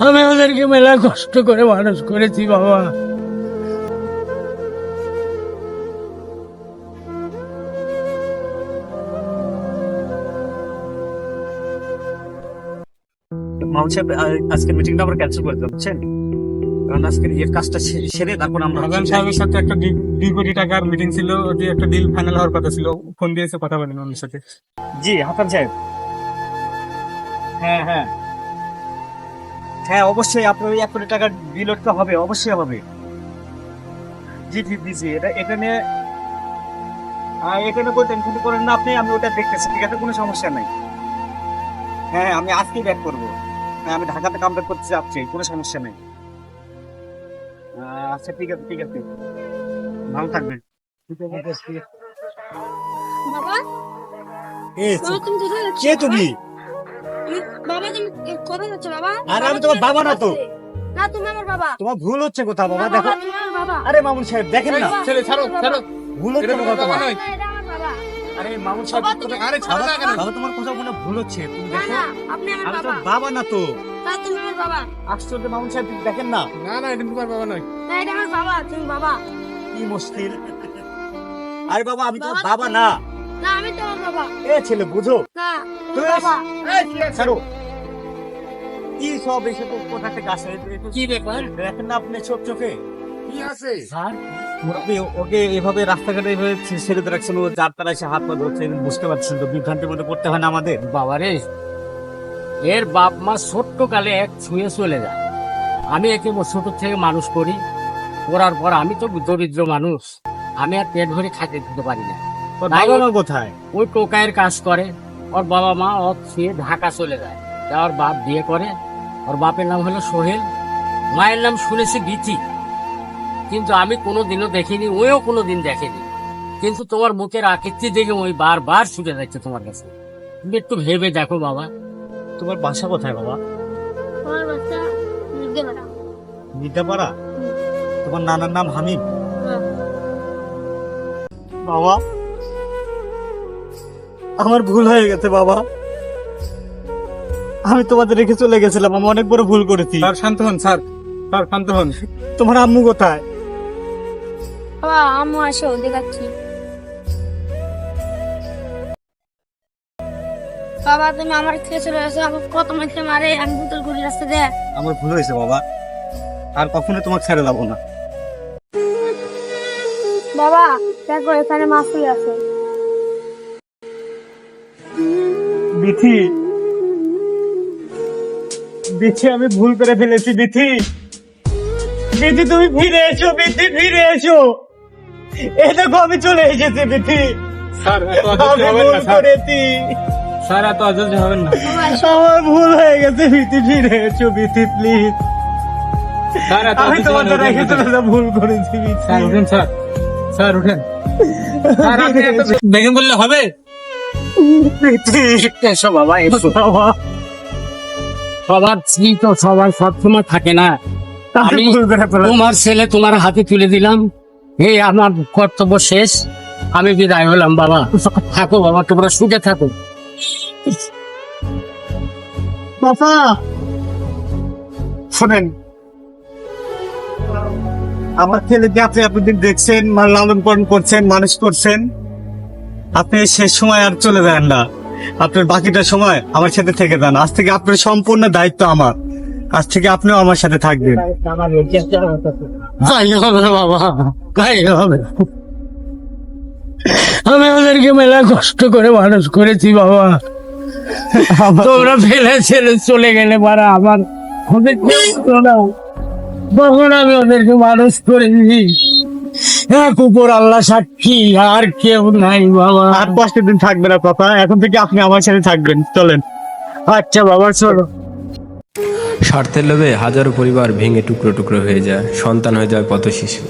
আমি ওদেরকে মেলা কষ্ট করে মানুষ করেছি বাবা। আজকের মিটিংটা আমরা ক্যান্সেল করে কারণ আজকের এর কাজটা সেরে তারপর আমরা প্রধান সাহেবের সাথে একটা দুই- দুই কোটি টাকার মিটিং ছিল ওটি একটা ডিল ফাইনাল হওয়ার কথা ছিল ফোন দিয়েছে কথা বলেন ওনার সাথে। জি হাসান সাহেব। হ্যাঁ হ্যাঁ। হ্যাঁ অবশ্যই আপনার ওই এক কোটি টাকার বিল উঠতে হবে অবশ্যই হবে। জি জি জি জি এটা এখানে নিয়ে কোনো টেনশন করেন না আপনি আমি ওটা দেখতেছি ঠিক আছে কোনো সমস্যা নাই। হ্যাঁ হ্যাঁ, আমি আজকেই ব্যাক করব। হ্যাঁ আমি ঢাকাতে কাম ব্যাক করতে যাচ্ছি কোনো সমস্যা নেই। আচ্ছা ঠিক আছে ঠিক আছে। ভালো থাকবেন। বাবা? এ, তুমি কে তুমি- বাবা তুমি কোথায় যাচ্ছ বাবা? আরে আমি তোমার বাবা না তো। না তুমি আমার বাবা। তোমার ভুল হচ্ছে কোথাও বাবা দেখো। তুমি আমার বাবা। আরে মামুন সাহেব দেখেন না। ছেলে ছাড়ো ছাড়ো। ভুল হচ্ছে কোথাও তোমার তোমার বাবা নয়। না, এটা আমার বাবা। আরে মামুন সাহেব বাবা, তোমার- তুমি- আরে ছাড়ো না কেন? বাবা তোমার কোথাও কোনো ভুল হচ্ছে? তুমি দেখো। আপনি আমার বাবা। বাবা না তো। না তুমি আমার বাবা। আশ্চর্য মামুন সাহেব দেখেন না। না না এটা তোমার বাবা নয়। না এটা আমার বাবা তুমি বাবা। কি মুশকিল। আরে বাবা আমি তোমার বাবা, না। না আমি তোমার বাবা। এ ছেলে বুঝো। ছাড়ো। কি সব এসে তো কোথা থেকে আসে? কি ব্যাপার? দেখেন না আপনি চোখ চোখে। কি আছে? স্যার আপনি ওকে এভাবে রাস্তাঘাটে এভাবে ছেড়ে দিয়ে রাখছেন ও যার তারা এসে হাত পা ধরছে বুঝতে পারছেন তো বিভ্রান্তির মধ্যে পড়তে হয় না আমাদের? বাবারে এর বাপ মা ছোট্ট কালে এক ছুঁয়ে চলে যায়। আমি একে ছোট থেকে মানুষ করি। করার পর আমি তো দরিদ্র মানুষ। আমি আর পেট ভরে খাইতে দিতে পারি না। কোথায়? ওই টোকায়ের কাজ করে। ওর বাবা মা ওর ছুঁয়ে ঢাকা চলে যায়। তা ওর বাপ বিয়ে করে। ওর বাপের নাম হলো সোহেল। মায়ের নাম শুনেছি গীতি। কিন্তু আমি কোনো দিনও দেখিনি ওইও কোনো দিন দেখেনি। কিন্তু তোমার মুখের আকৃতি দেখে ওই বারবার ছুটে যাচ্ছে তোমার কাছে। তুমি একটু ভেবে দেখো বাবা। তোমার বাসা কোথায় বাবা? বেটা বিদ্যাপাড়া। তোমার নানার নাম হামিদ হ্যাঁ। বাবা আমার ভুল হয়ে গেছে বাবা। আমি তোমাদের রেখে চলে গেছিলাম আমি অনেক বড় ভুল করেছি। স্যার শান্ত হন স্যার। স্যার শান্ত হন। তোমার আম্মু কোথায়? বাবা আম্মু আসো দেখাচ্ছি বাবা তুমি আমার থেকে চলে গেছো আমার কত মাইতে মারে আমি বুতল করি রাস্তা দিয়ে। আমার ভুল হয়েছে বাবা। আর কখনো তোমাকে ছেড়ে যাব না। বাবা দেখো এখানে মাছুই আছে। বিথি। বিথি আমি ভুল করে ফেলেছি বিথি। বিথি তুমি ফিরে এসো বিথি ফিরে এসো। এই দেখো আমি চলে এসেছি বিথি। স্যার এত আমি অজস্র ভুল না করেছি। স্যার এত অজস্র হবেন না। আমার ভুল হয়ে গেছে বিথি ফিরে এসো বিথি প্লিজ আমি যা ভুল করেছি বিথি। স্যার উঠেন স্যার। স্যার উঠেন। স্যার আপনি এত বেগম বললে হবে? এসো বাবা এসো বাবা সবার স্ত্রী তো সবার সবসময় থাকে না আমি তোমার ছেলে তোমার হাতে তুলে দিলাম। এই আমার কর্তব্য শেষ। আমি বিদায় হলাম বাবা। থাকো বাবা তোমরা সুখে থাকো। বাবা! শোনেন আমার ছেলেকে আপনি এতদিন দেখছেন মানে লালন পালন করছেন মানুষ করছেন। আপনি শেষ সময় আর চলে যান না। আপনার বাকিটা সময় আমার সাথে থেকে যান। আজ থেকে আপনার সম্পূর্ণ দায়িত্ব আমার। আজ থেকে আপনিও আমার সাথে থাকবেন। তাই হবে বাবা। তাই হবে আমি ওদেরকে মেলা কষ্ট করে মানুষ করেছি বাবা। তোমরা ফেলে ছেলে চলে গেলে পারা আমার। ওদের। তখন আমি ওদেরকে মানুষ করেছি। এক কুকুর আল্লাহ সাক্ষী আর কেউ নাই বাবা। আর পাঁচটা দিন থাকবে না পাপা। এখন থেকে আপনি আমার সাথে থাকবেন। চলেন। আচ্ছা বাবা চলো। স্বার্থের লোভে হাজারো পরিবার ভেঙে টুকরো টুকরো হয়ে যায় সন্তান হয়ে যায় পথ শিশু